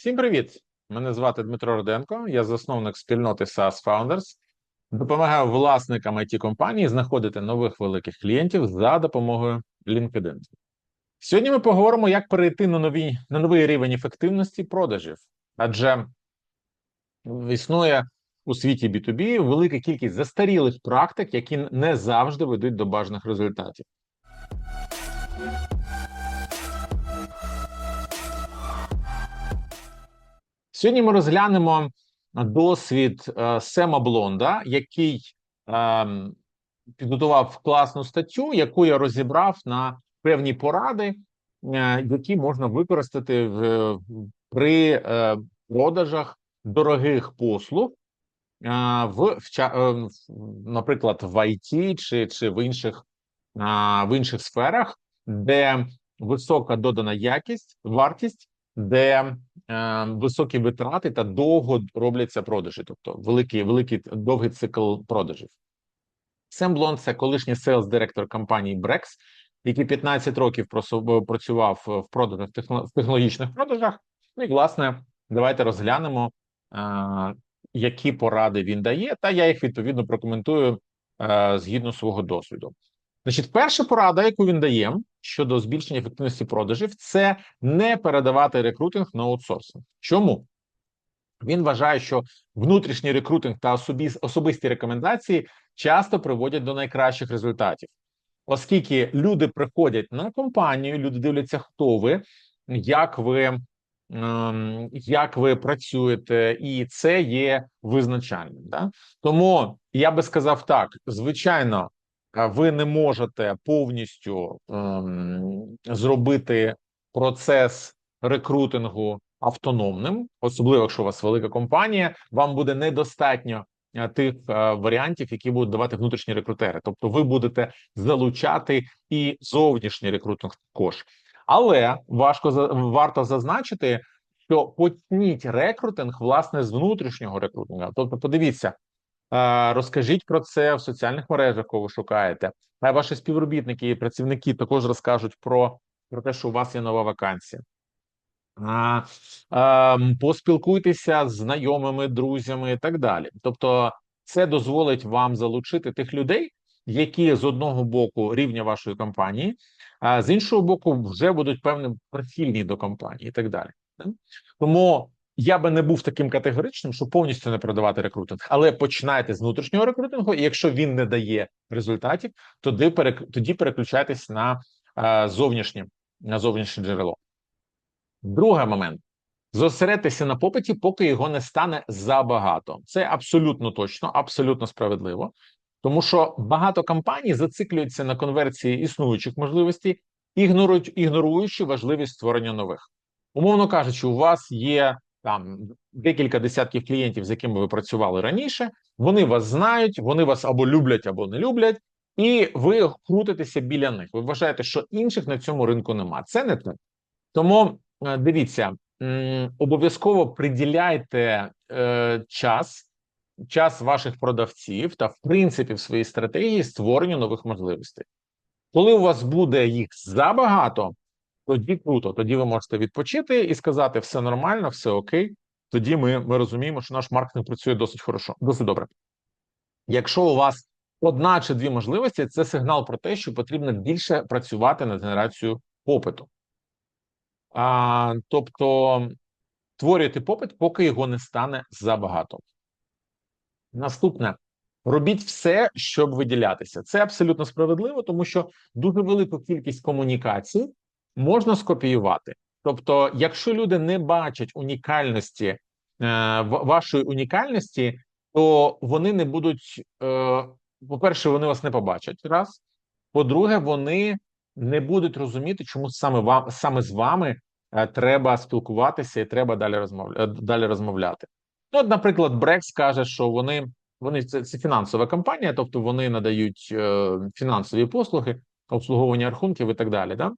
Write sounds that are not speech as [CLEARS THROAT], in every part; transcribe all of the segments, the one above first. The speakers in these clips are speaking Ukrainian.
Всім привіт! Мене звати Дмитро Роденко, я засновник спільноти SaaS Founders. Допомагаю власникам it компанії знаходити нових великих клієнтів за допомогою LinkedIn. Сьогодні ми поговоримо, як перейти на, нові, на новий рівень ефективності продажів, адже існує у світі B2B велика кількість застарілих практик, які не завжди ведуть до бажаних результатів. Сьогодні ми розглянемо досвід е, Сема Блонда, який е, підготував класну статтю, яку я розібрав на певні поради, е, які можна використати в, при е, продажах дорогих послуг, е, в, е, наприклад, в IT чи, чи в інших, е, в інших сферах, де висока додана якість, вартість, де е, високі витрати та довго робляться продажі, тобто великий, великий довгий цикл продажів. Сем Блонд – це колишній селс директор компанії Brex, який 15 років працював в продажах в технологічних продажах. Ну і власне, давайте розглянемо, е, які поради він дає, та я їх відповідно прокоментую е, згідно свого досвіду. Значить, перша порада, яку він дає щодо збільшення ефективності продажів, це не передавати рекрутинг на аутсорсинг. Чому? Він вважає, що внутрішній рекрутинг та особисті рекомендації часто приводять до найкращих результатів, оскільки люди приходять на компанію, люди дивляться, хто ви, як ви, ем, як ви працюєте, і це є визначальним. Да? Тому я би сказав так: звичайно, ви не можете повністю ем, зробити процес рекрутингу автономним, особливо якщо у вас велика компанія, вам буде недостатньо е, тих е, варіантів, які будуть давати внутрішні рекрутери. Тобто, ви будете залучати і зовнішній рекрутинг також. Але важко варто зазначити, що почніть рекрутинг власне з внутрішнього рекрутингу. Тобто, подивіться. Розкажіть про це в соціальних мережах, кого ви шукаєте. А ваші співробітники і працівники також розкажуть про, про те, що у вас є нова вакансія. А, ем, поспілкуйтеся з знайомими, друзями і так далі. Тобто, це дозволить вам залучити тих людей, які з одного боку рівня вашої компанії, а з іншого боку, вже будуть певним прихильні до компанії і так далі. Тому я би не був таким категоричним, що повністю не продавати рекрутинг, але починайте з внутрішнього рекрутингу, і якщо він не дає результатів, тоді тоді переключайтесь на е, зовнішнє на зовнішнє джерело. Другий момент. Зосередьтеся на попиті, поки його не стане забагато. Це абсолютно точно, абсолютно справедливо, тому що багато компаній зациклюються на конверсії існуючих можливостей, ігнорують, ігноруючи важливість створення нових. Умовно кажучи, у вас є там декілька десятків клієнтів, з якими ви працювали раніше. Вони вас знають, вони вас або люблять, або не люблять, і ви крутитеся біля них. Ви вважаєте, що інших на цьому ринку нема. Це не так. Тому е, дивіться, обов'язково приділяйте е, час, час ваших продавців та, в принципі, в своїй стратегії створенню нових можливостей. Коли у вас буде їх забагато, тоді круто. Тоді ви можете відпочити і сказати, все нормально, все окей. Тоді ми, ми розуміємо, що наш маркетинг працює досить хорошо, досить добре. Якщо у вас одна чи дві можливості, це сигнал про те, що потрібно більше працювати над генерацією попиту. А, тобто створюйте попит, поки його не стане забагато. Наступне. Робіть все, щоб виділятися. Це абсолютно справедливо, тому що дуже велику кількість комунікацій можна скопіювати. Тобто, якщо люди не бачать унікальності е, вашої унікальності, то вони не будуть. Е, по-перше, вони вас не побачать раз. По-друге, вони не будуть розуміти, чому саме вам саме з вами е, треба спілкуватися і треба далі розмовля, е, далі розмовляти. Ну, от, наприклад, Брекс каже, що вони вони це, це фінансова компанія, тобто вони надають е, фінансові послуги, обслуговування рахунків і так далі. Да?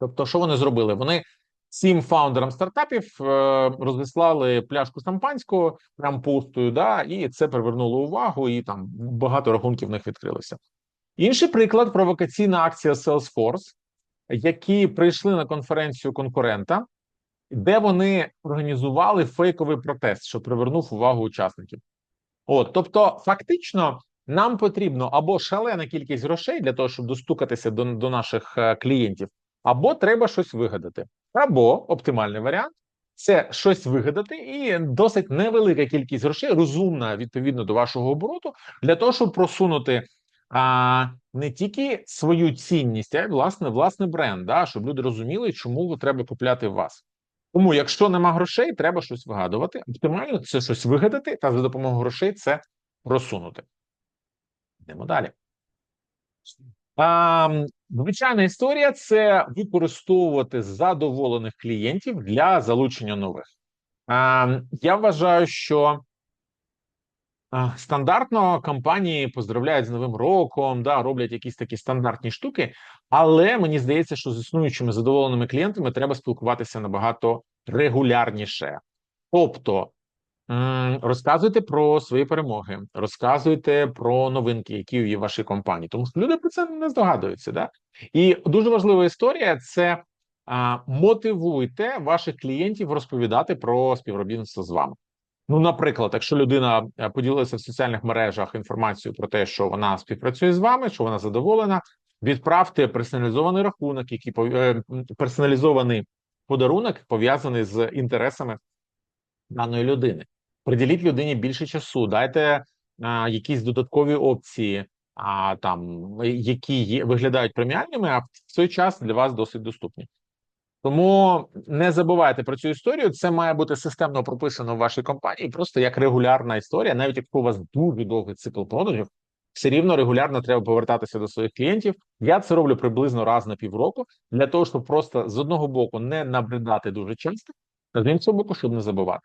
Тобто, що вони зробили? Вони всім фаундерам стартапів е, розіслали пляшку шампанського прям пустою, да, і це привернуло увагу, і там багато рахунків в них відкрилося. Інший приклад провокаційна акція Salesforce, які прийшли на конференцію конкурента де вони організували фейковий протест, що привернув увагу учасників. От, тобто, фактично, нам потрібно або шалена кількість грошей для того, щоб достукатися до, до наших е, клієнтів, або треба щось вигадати, або оптимальний варіант це щось вигадати, і досить невелика кількість грошей, розумна відповідно до вашого обороту, для того, щоб просунути а, не тільки свою цінність, а й власне власне бренд, да, щоб люди розуміли, чому треба купляти вас. Тому, якщо нема грошей, треба щось вигадувати. Оптимально це щось вигадати, та за допомогою грошей це просунути. Йдемо далі. Звичайна історія це використовувати задоволених клієнтів для залучення нових. Я вважаю, що стандартно компанії поздравляють з Новим роком, да, роблять якісь такі стандартні штуки, але мені здається, що з існуючими задоволеними клієнтами треба спілкуватися набагато регулярніше. Тобто Розказуйте про свої перемоги, розказуйте про новинки, які є в вашій компанії, тому що люди про це не здогадуються. Да? І дуже важлива історія це а, мотивуйте ваших клієнтів розповідати про співробітництво з вами. Ну, наприклад, якщо людина е, поділилася в соціальних мережах інформацією про те, що вона співпрацює з вами, що вона задоволена, відправте персоналізований рахунок, який е, персоналізований подарунок пов'язаний з інтересами даної людини приділіть людині більше часу, дайте а, якісь додаткові опції, а там які є, виглядають преміальними, а в цей час для вас досить доступні. Тому не забувайте про цю історію. Це має бути системно прописано в вашій компанії, просто як регулярна історія, навіть якщо у вас дуже довгий цикл продажів, все рівно регулярно треба повертатися до своїх клієнтів. Я це роблю приблизно раз на півроку для того, щоб просто з одного боку не набридати дуже часто, а з іншого боку, щоб не забувати.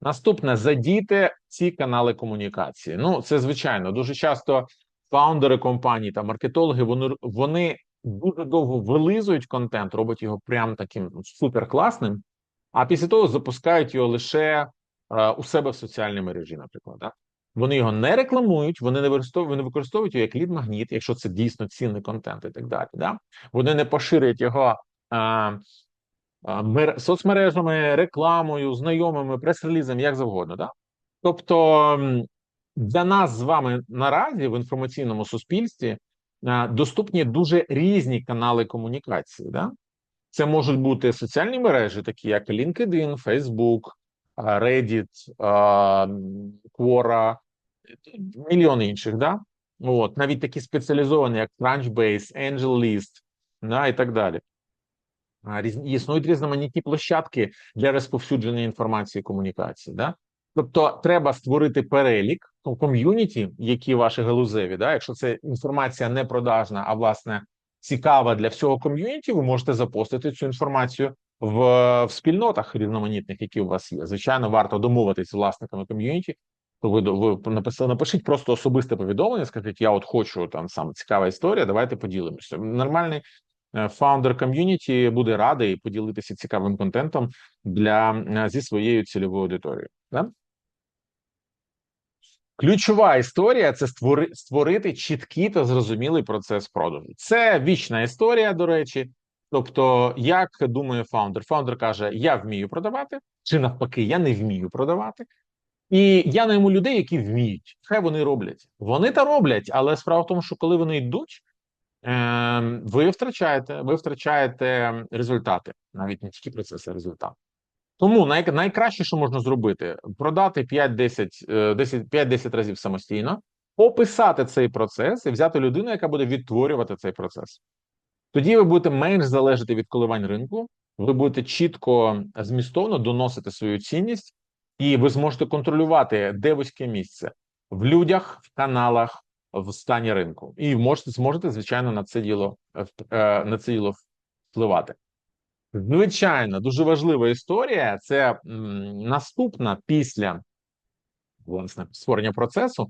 Наступне задійте ці канали комунікації. Ну, це звичайно дуже часто фаундери компаній та маркетологи вони вони дуже довго вилизують контент, роблять його прям таким суперкласним, а після того запускають його лише е, у себе в соціальній мережі, наприклад. Да? Вони його не рекламують, вони не використовують, вони використовують його як лід-магніт, якщо це дійсно цінний контент і так далі. Да? Вони не поширюють його. Е, соцмережами, рекламою, знайомими, прес-релізами, як завгодно. Да? Тобто для нас з вами наразі в інформаційному суспільстві доступні дуже різні канали комунікації. Да? Це можуть бути соціальні мережі, такі як LinkedIn, Facebook, Reddit, Quora, мільйон інших. Да? От, Навіть такі спеціалізовані, як Crunchbase, AngelList да, і так далі. Існують різноманітні площадки для розповсюдження інформації і комунікації. Да? Тобто, треба створити перелік ком'юніті, які ваші галузеві. Да? Якщо це інформація не продажна, а власне цікава для всього ком'юніті, ви можете запостити цю інформацію в, в спільнотах різноманітних, які у вас є. Звичайно, варто домовитися з власниками ком'юніті. То ви ви написали, напишіть просто особисте повідомлення. Скажіть, я от хочу там саме цікава історія. Давайте поділимося. Нормальний Е, фаундер ком'юніті буде радий поділитися цікавим контентом для е, зі своєю цільовою аудиторією. Да? Ключова історія це створи, створити чіткий та зрозумілий процес продажу. Це вічна історія, до речі. Тобто, як думає фаундер? Фаундер каже: Я вмію продавати, чи навпаки, я не вмію продавати. І я найму людей, які вміють. Хай вони роблять. Вони та роблять, але справа в тому, що коли вони йдуть, ви втрачаєте, ви втрачаєте результати, навіть не тільки процеси, а результати. Тому най, найкраще, що можна зробити, продати 5-10 10, разів самостійно, описати цей процес і взяти людину, яка буде відтворювати цей процес. Тоді ви будете менш залежати від коливань ринку, ви будете чітко змістовно доносити свою цінність, і ви зможете контролювати, де вузьке місце в людях, в каналах, в стані ринку, і можете зможете, звичайно, на це діло е, е, на це діло впливати. Звичайно, дуже важлива історія. Це наступна після власне створення процесу.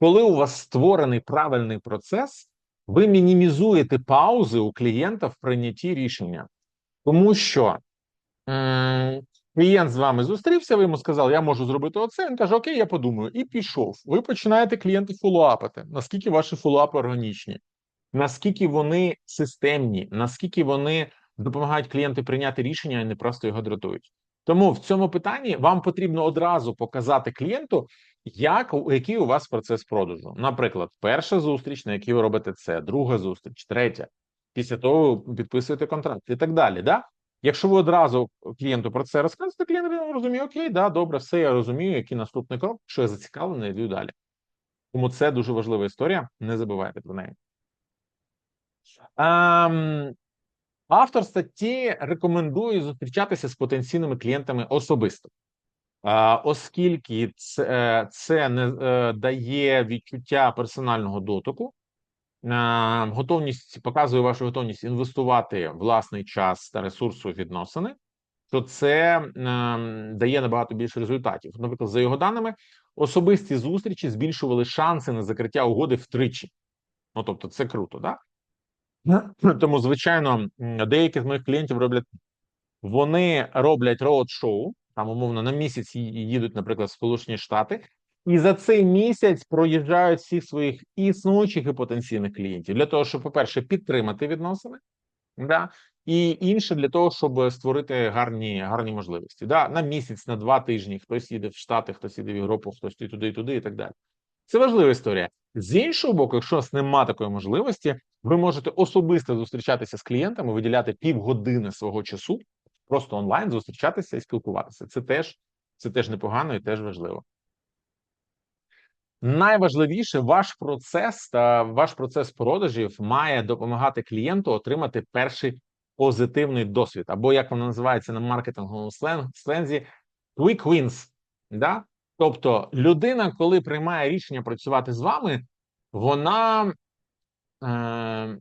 Коли у вас створений правильний процес, ви мінімізуєте паузи у клієнта в прийнятті рішення, тому що Клієнт з вами зустрівся, ви йому сказали, я можу зробити оце. Він каже, Окей, я подумаю, і пішов. Ви починаєте клієнти фоллоапити. Наскільки ваші фоллоапи органічні, наскільки вони системні, наскільки вони допомагають клієнту прийняти рішення і не просто його дратують. Тому в цьому питанні вам потрібно одразу показати клієнту, як який у вас процес продажу. Наприклад, перша зустріч, на якій ви робите це, друга зустріч, третя. Після того ви підписуєте контракт і так далі. Да? Якщо ви одразу клієнту про це розказуєте, клієнт розуміє, окей, да, добре, все, я розумію, який наступний крок, що я зацікавлений, йду далі. Тому це дуже важлива історія. Не забувайте про неї. Ем, автор статті рекомендує зустрічатися з потенційними клієнтами особисто, е, оскільки це, це не е, дає відчуття персонального дотику. Готовність показує вашу готовність інвестувати власний час та ресурсу відносини, то це е, дає набагато більше результатів. Наприклад, за його даними, особисті зустрічі збільшували шанси на закриття угоди втричі. Ну тобто, це круто, так? [CLEARS THROAT] Тому, звичайно, деякі з моїх клієнтів роблять вони роблять роуд-шоу, там умовно на місяць їдуть, наприклад, в Сполучені Штати, і за цей місяць проїжджають всіх своїх існуючих і потенційних клієнтів для того, щоб, по-перше, підтримати відносини, да, і інше для того, щоб створити гарні гарні можливості. Да, На місяць, на два тижні хтось їде в Штати, хтось їде в Європу, хтось і туди, і туди, і так далі. Це важлива історія. З іншого боку, якщо немає такої можливості, ви можете особисто зустрічатися з клієнтами, виділяти півгодини свого часу, просто онлайн зустрічатися і спілкуватися. Це теж це теж непогано і теж важливо. Найважливіше, ваш процес та ваш процес продажів має допомагати клієнту отримати перший позитивний досвід, або як воно називається на маркетинговому слензі, quick wins. Да? Тобто, людина, коли приймає рішення працювати з вами, вона е,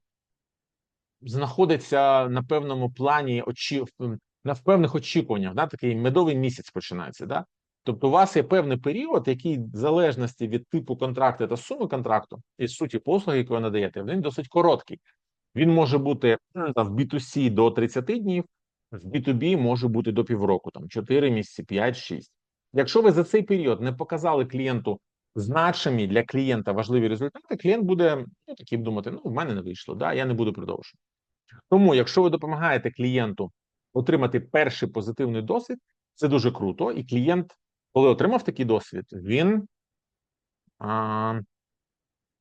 знаходиться на певному плані очі, на певних очікуваннях. Да? Такий медовий місяць починається. Да? Тобто, у вас є певний період, який в залежності від типу контракту та суми контракту і суті послуги, яку ви надаєте, він досить короткий. Він може бути там, в B2C до 30 днів, в B2B може бути до півроку, там 4 місяці, 5-6. Якщо ви за цей період не показали клієнту значимі для клієнта важливі результати, клієнт буде ну, таким думати: ну, в мене не вийшло, да, я не буду продовжувати. Тому, якщо ви допомагаєте клієнту отримати перший позитивний досвід, це дуже круто, і клієнт коли отримав такий досвід, він а,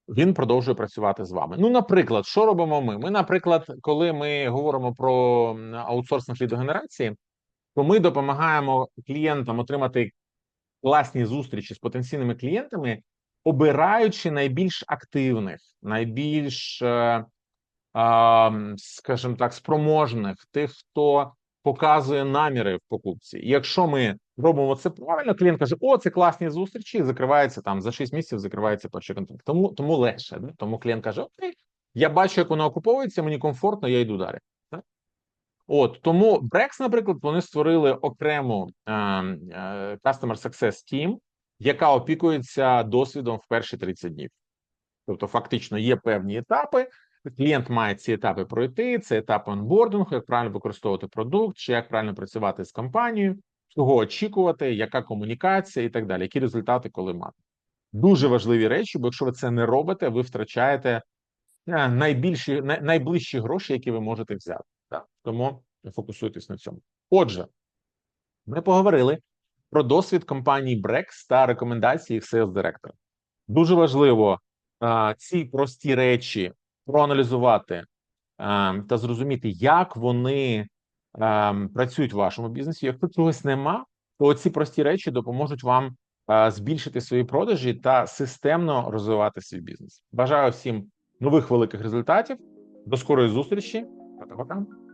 він продовжує працювати з вами. Ну, наприклад, що робимо ми? Ми, наприклад, коли ми говоримо про аутсорсинг лідогенерації, то ми допомагаємо клієнтам отримати класні зустрічі з потенційними клієнтами, обираючи найбільш активних, найбільш, е, скажімо так, спроможних тих, хто показує наміри в покупці. І якщо ми робимо це правильно, клієнт каже: О, це класні зустрічі, закривається там за 6 місяців, закривається перший контракт. Тому тому легше. Да? Тому клієнт каже: Окей, я бачу, як воно окуповується, мені комфортно, я йду далі. Так? От тому Brex, наприклад, вони створили окрему е, е, Customer Success Team, яка опікується досвідом в перші 30 днів. Тобто, фактично, є певні етапи. Клієнт має ці етапи пройти. Це етап онбордингу, як правильно використовувати продукт, чи як правильно працювати з компанією, чого очікувати, яка комунікація і так далі, які результати коли мати. Дуже важливі речі, бо якщо ви це не робите, ви втрачаєте е, найбільші найближчі гроші, які ви можете взяти. Тому фокусуйтесь на цьому. Отже, ми поговорили про досвід компанії Brex та рекомендації їх sales директора. Дуже важливо ці прості речі проаналізувати а, та зрозуміти, як вони а, працюють в вашому бізнесі. Якщо чогось нема, то ці прості речі допоможуть вам а, збільшити свої продажі та системно розвивати свій бізнес. Бажаю всім нових великих результатів. До скорої зустрічі. Пока-пока.